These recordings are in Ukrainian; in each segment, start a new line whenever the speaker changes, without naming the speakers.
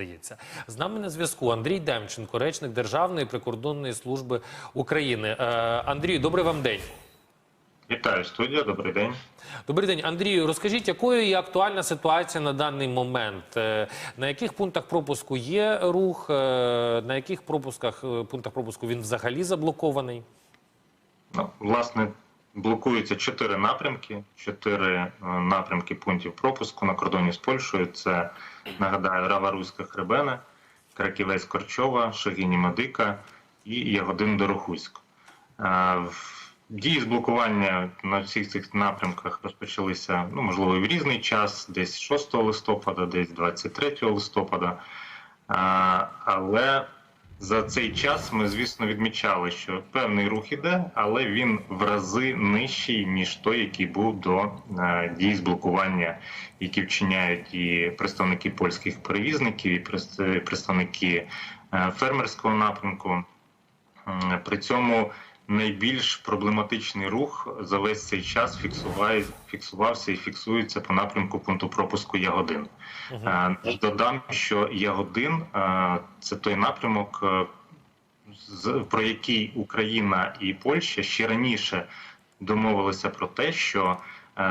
здається. З нами на зв'язку Андрій Демченко, речник Державної прикордонної служби України. Е, Андрію, добрий вам день.
Вітаю студія, добрий день.
Добрий день, Андрію. Розкажіть, якою є актуальна ситуація на даний момент? Е, На яких пунктах пропуску є рух? Е, На яких пропусках пунктах пропуску він взагалі заблокований?
Ну, власне, блокуються чотири напрямки. Чотири е, напрямки пунктів пропуску на кордоні з Польщею. Це нагадаю, Рава-Руська Хребена, Краківець Корчова, Шагіні Мадика і Ягодин Дорохуськ. Е, Дії з блокування на всіх цих напрямках розпочалися, ну можливо, в різний час, десь 6 листопада, десь 23 листопада. Але за цей час ми, звісно, відмічали, що певний рух іде, але він в рази нижчий, ніж той, який був до е, дій з блокування, які вчиняють і представники польських перевізників, і представники е, фермерського напрямку. При цьому найбільш проблематичний рух за весь цей час фіксуває, фіксувався і фіксується по напрямку пункту пропуску Ягодин. Е, Додам, що Ягодин е, це той напрямок, е, про який Україна і Польща ще раніше домовилися про те, що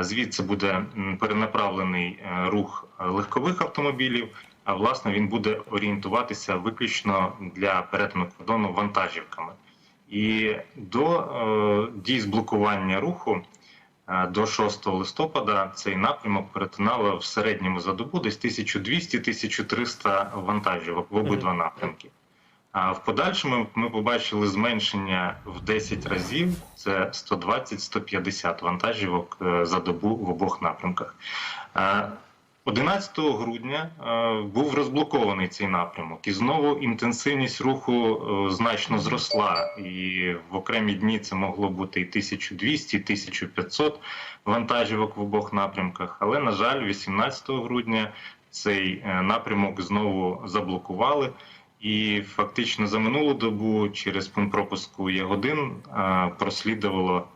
звідси буде перенаправлений рух легкових автомобілів. А власне він буде орієнтуватися виключно для перетину кордону вантажівками. І до е, дій з блокування руху е, до 6 листопада цей напрямок перетинало в середньому за добу десь 1200-1300 вантажівок в обидва напрямки. А в подальшому ми побачили зменшення в 10 разів. Це 120-150 вантажівок е, за добу в обох напрямках. Е, 11 грудня е, був розблокований цей напрямок, і знову інтенсивність руху е, значно зросла. І в окремі дні це могло бути і 1200, і 1500 вантажівок в обох напрямках. Але на жаль, 18 грудня цей е, напрямок знову заблокували. І фактично за минулу добу через пункт пропуску Ягодин прослідувало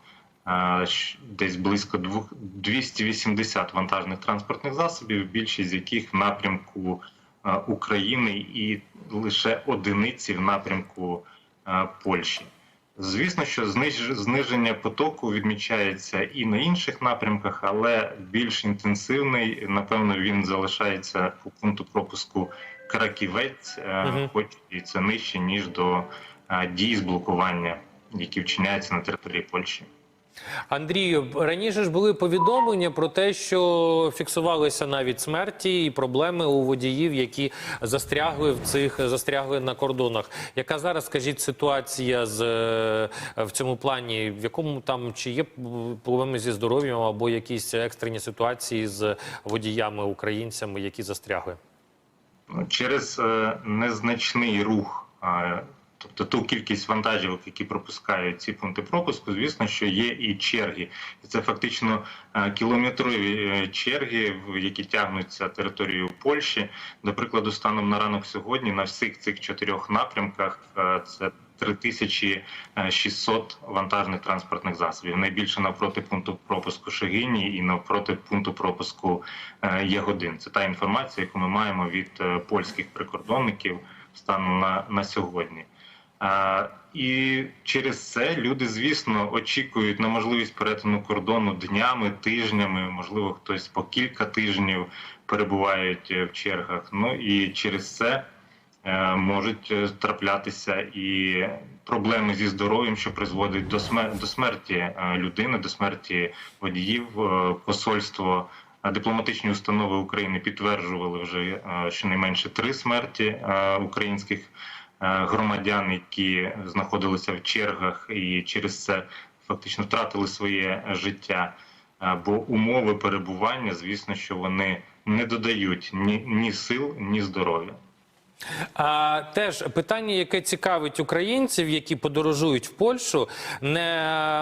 десь близько двох- 280 вантажних транспортних засобів, більшість з яких в напрямку України і лише одиниці в напрямку Польщі. Звісно, що зниження потоку відмічається і на інших напрямках, але більш інтенсивний, напевно, він залишається по пункту пропуску Краківець,
Мгм.
хоч і це нижче ніж до дій з блокування, які вчиняються на території Польщі.
Андрію, раніше ж були повідомлення про те, що фіксувалися навіть смерті і проблеми у водіїв, які застрягли в цих застрягли на кордонах. Яка зараз, скажіть, ситуація з е, в цьому плані? В якому там чи є проблеми зі здоров'ям або якісь екстрені ситуації з водіями українцями, які застрягли?
Ну, Через е, незначний рух, тобто ту кількість вантажівок, які пропускають ці пункти пропуску, звісно, що є і черги. І це фактично е, кілометрові е, черги, які тягнуться територією Польщі. До прикладу, станом на ранок сьогодні на всіх цих чотирьох напрямках е, це 3600 вантажних транспортних засобів. Найбільше навпроти пункту пропуску Шегині і навпроти пункту пропуску Ягодин. Це та інформація, яку ми маємо від польських прикордонників станом на, на сьогодні. І через це люди, звісно, очікують на можливість перетину кордону днями, тижнями, можливо, хтось по кілька тижнів перебувають е, в чергах. Ну і через це е, можуть е, траплятися і проблеми зі здоров'ям, що призводять до смер- до смерті людини, до смерті водіїв. Посольство дипломатичні установи України підтверджували вже щонайменше три смерті українських громадян, які знаходилися в чергах і через це фактично втратили своє життя. Е, Бо умови перебування, звісно, що вони не додають ні, ні сил, ні здоров'я.
А теж питання, яке цікавить українців, які подорожують в Польщу, не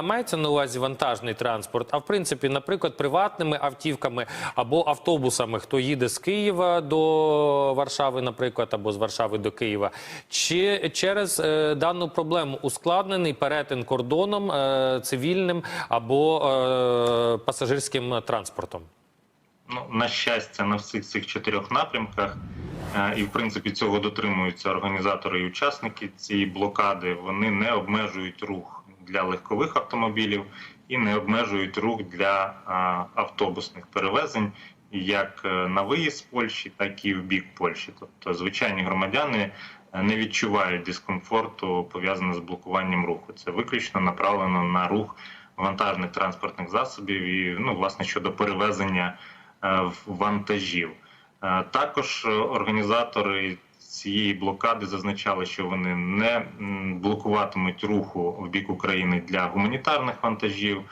мається на увазі вантажний транспорт, а в принципі, наприклад, приватними автівками або автобусами, хто їде з Києва до Варшави, наприклад, або з Варшави до Києва, чи через е, дану проблему ускладнений перетин кордоном е, цивільним або е, пасажирським транспортом.
Ну, на щастя, на всіх цих чотирьох напрямках, і в принципі цього дотримуються організатори і учасники цієї блокади. Вони не обмежують рух для легкових автомобілів і не обмежують рух для е, автобусних перевезень, як е, на виїзд з Польщі, так і в бік Польщі. Тобто, звичайні громадяни е, не відчувають дискомфорту пов'язаного з блокуванням руху. Це виключно направлено на рух вантажних транспортних засобів і ну, власне щодо перевезення е, вантажів. Е, Також е, організатори цієї блокади зазначали, що вони не блокуватимуть руху в бік України для гуманітарних вантажів,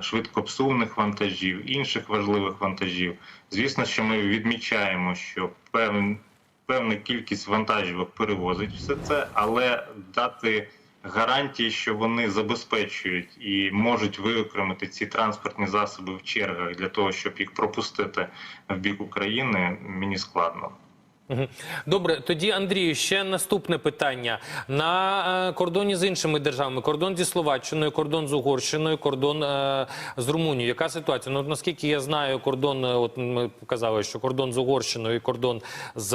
швидкопсувних вантажів, інших важливих вантажів. Звісно, що ми відмічаємо, що певн, певна кількість вантажівок перевозить все це, але дати гарантії, що вони забезпечують і можуть виокремити ці транспортні засоби в чергах для того, щоб їх пропустити в бік України, мені складно.
Добре, тоді Андрію, ще наступне питання на е, кордоні з іншими державами: кордон зі Словаччиною, кордон з Угорщиною, кордон е, з Румунією. Яка ситуація? Ну наскільки я знаю, кордон, е, от ми показали, що кордон з Угорщиною і кордон з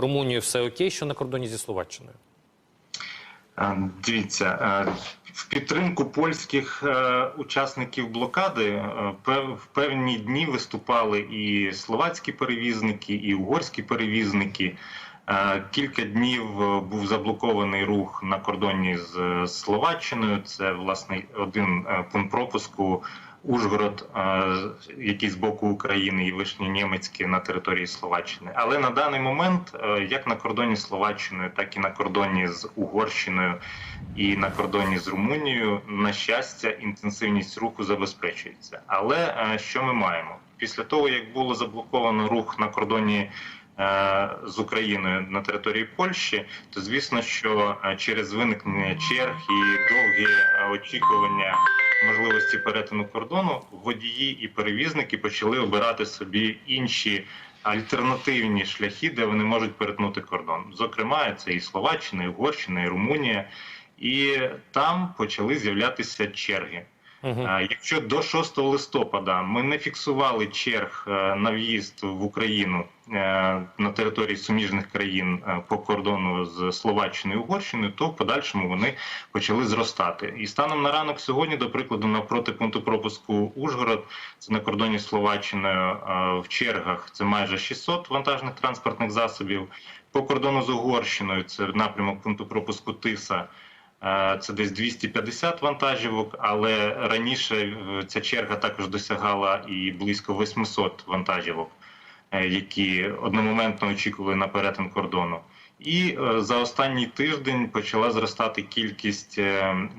Румунією все окей. Що на кордоні зі Словаччиною?
Е, Дивіться, е, в підтримку польських е, учасників блокади в певні дні виступали і словацькі перевізники, і угорські перевізники. Кілька днів був заблокований рух на кордоні з Словаччиною. Це власне один пункт пропуску. Ужгород, який з боку України і Вишні Німецьке на території Словаччини. Але на даний момент, е, як на кордоні з Словаччиною, так і на кордоні з Угорщиною і на кордоні з Румунією, на щастя, інтенсивність руху забезпечується. Але е, що ми маємо після того, як було заблоковано рух на кордоні? е, З Україною на території Польщі, то звісно, що через виникнення черг і довгі очікування можливості перетину кордону, водії і перевізники почали обирати собі інші альтернативні шляхи, де вони можуть перетнути кордон. Зокрема, це і Словаччина, і Угорщина, і Румунія, і там почали з'являтися черги. А, Якщо до 6 листопада ми не фіксували черг е, на в'їзд в Україну е, на території суміжних країн е, по кордону з Словаччиною і Угорщиною, то в подальшому вони почали зростати. І станом на ранок сьогодні, до прикладу, навпроти пункту пропуску Ужгород, це на кордоні з Словаччиною в чергах це майже 600 вантажних транспортних засобів. По кордону з Угорщиною це напрямок пункту пропуску Тиса. Це десь 250 вантажівок, але раніше е, ця черга також досягала і близько 800 вантажівок, е, які одномоментно очікували на перетин кордону. І е, за останній тиждень почала зростати кількість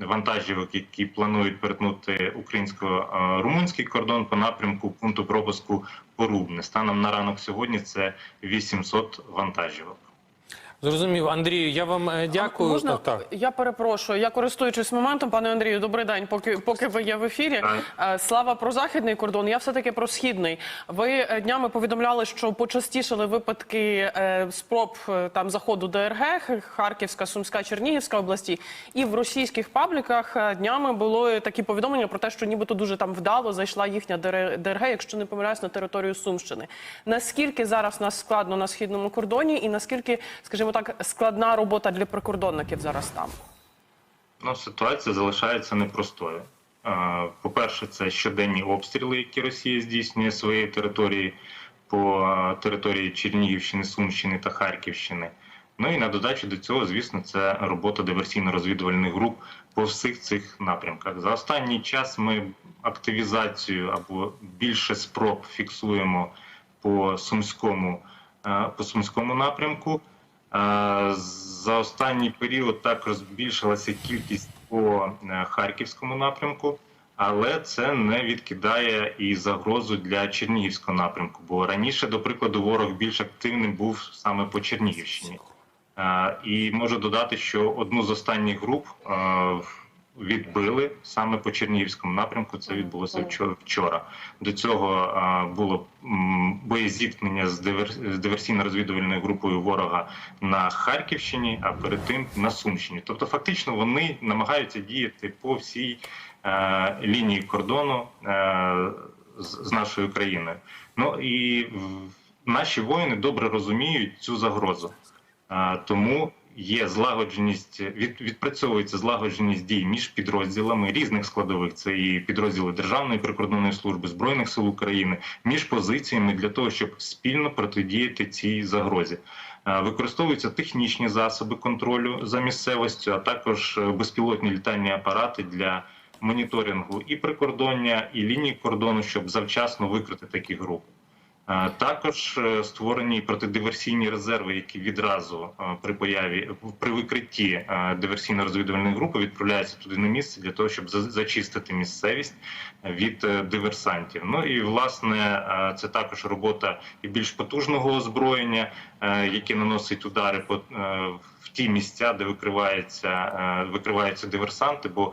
вантажівок, які планують перетнути українсько-румунський кордон по напрямку пункту пропуску Порубне. Станом на ранок сьогодні це 800 вантажівок.
Зрозумів, Андрію. Я вам е, дякую.
Можна
Так, так.
я перепрошую? Я користуючись моментом, пане Андрію, добрий день. Поки поки ви є в ефірі. Е, Слава про західний кордон. Я все таки про східний. Ви е, днями повідомляли, що почастішали випадки спроб там заходу ДРГ, Харківська, Сумська, Чернігівська області, і в російських пабліках днями було такі повідомлення про те, що нібито дуже там вдало зайшла їхня ДР- ДРГ, якщо не помиляюсь, на територію Сумщини. Наскільки зараз нас складно на східному кордоні, і наскільки, скажімо так, складна робота для прикордонників зараз там?
Ну, ситуація залишається непростою. Е, По-перше, це щоденні обстріли, які Росія здійснює своєї території по території Чернігівщини, Сумщини та Харківщини. Ну і на додачу до цього, звісно, це робота диверсійно-розвідувальних груп по всіх цих напрямках. За останній час ми активізацію або більше спроб фіксуємо по сумському, е, по сумському напрямку. За останній період також збільшилася кількість по е, харківському напрямку, але це не відкидає і загрозу для Чернігівського напрямку. Бо раніше, до прикладу, ворог більш активним був саме по Чернігівщині. І можу додати, що одну з останніх груп е, відбили саме по Чернігівському напрямку. Це відбулося вчо- вчора. До цього е, було боєзіткнення з диверсійно-розвідувальною групою ворога на Харківщині, а перед тим на Сумщині. Тобто, фактично, вони намагаються діяти по всій е, лінії кордону. Е, з з нашою країною. Ну і наші воїни добре розуміють цю загрозу, тому є злагодженість, від, відпрацьовується злагодженість дій між підрозділами різних складових. Це і підрозділи Державної прикордонної служби збройних сил України між позиціями для того, щоб спільно протидіяти цій загрозі. Е, Використовуються технічні засоби контролю за місцевістю, а також е, безпілотні літальні апарати для моніторингу і прикордоння, і лінії кордону, щоб завчасно викрити такі групи. Е, Також е, створені протидиверсійні резерви, які відразу е, при появі при викритті диверсійно-розвідувальної групи відправляються туди на місце для того, щоб за- зачистити місцевість від диверсантів. Ну і власне це також робота і більш потужного озброєння, яке наносить удари по в ті місця, де викриваються, викриваються диверсанти. бо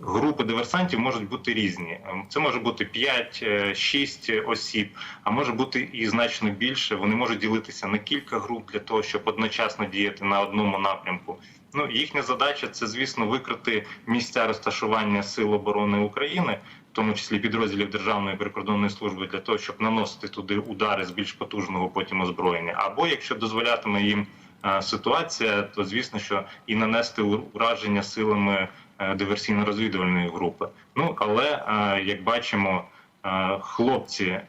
Групи диверсантів можуть бути різні. Ем, Це може бути 5-6 осіб, а може бути і значно більше. Вони можуть ділитися на кілька груп для того, щоб одночасно діяти на одному напрямку. Ну їхня задача це, звісно, викрити місця розташування сил оборони України, в тому числі підрозділів Державної прикордонної служби, для того, щоб наносити туди удари з більш потужного потім озброєння. Або якщо дозволятиме їм е, ситуація, то звісно, що і нанести ураження силами е, диверсійно-розвідувальної групи. Ну але е, як бачимо, е, хлопці е,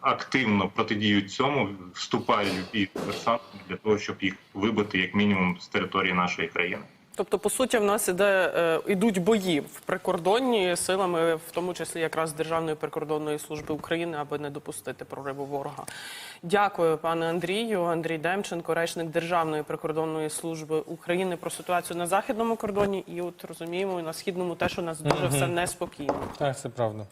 активно протидіють цьому, вступають в бій диверсантами для того, щоб їх вибити як мінімум з території нашої країни.
Тобто, по суті, в нас іде е, йдуть бої в прикордонні силами, в тому числі якраз Державної прикордонної служби України, аби не допустити прориву ворога. Дякую, пане Андрію. Андрій Демченко, речник Державної прикордонної служби України про ситуацію на західному кордоні. І от розуміємо, і на східному теж у нас дуже mm все неспокійно.
Так, це правда.